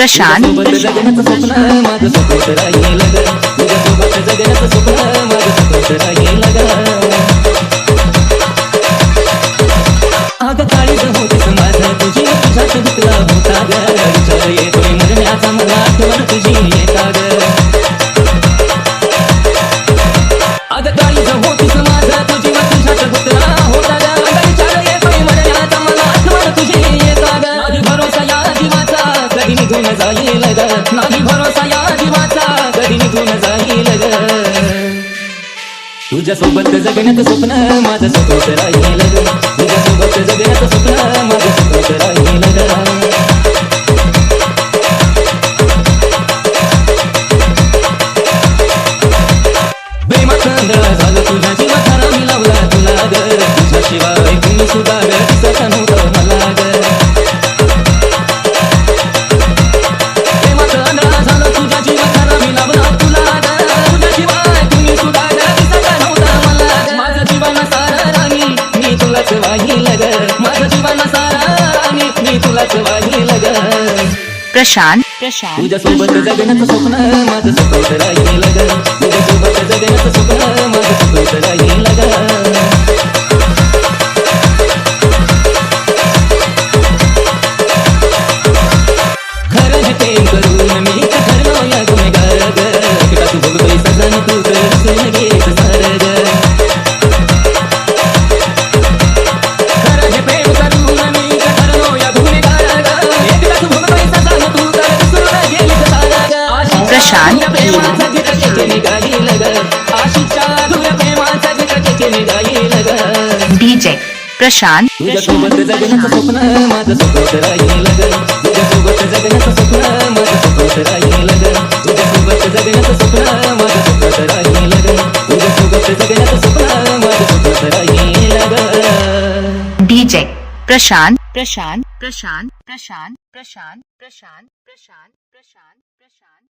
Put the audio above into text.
प्रशांत. काळी निघून जाईल ग. नाही भरोसा या जीवाचा. कधी निघून जाईल ग. तुझ्यासोबत जगण्याचं स्वप्न माझं सपोर्ट राहील ग. तुझ्यासोबत जगण्याचं स्वप्न माझं सपोर्ट राहील ग. वाहील ग प्रशांत. प्रशांत. तुझ्यासोबत जगण्याचं स्वप्न माझं सपोर्ट राहील ग तुझ्यासोबत जगण्याचं स्वप्न प्रशांत. प्रेमाचा जिरकेचे निघाली लग आशिषच्या धुऱ्या प्रेमाचा जिरकेचे निघाली लग डीजे प्रशांत तुझ्यासोबत जगण्याचं स्वप्न माझं सपोर्ट राहील ग तुझ्यासोबत जगण्याचं स्वप्न माझं सपोर्ट राहील ग तुझ्यासोबत जगण्याचं स्वप्न माझं सपोर्ट राहील ग तुझ्यासोबत जगण्याचं स्वप्न माझं सपोर्ट राहील ग डीजे प्रशांत प्रशांत प्रशांत प्रशांत प्रशांत प्रशांत प्रशांत प्रशांत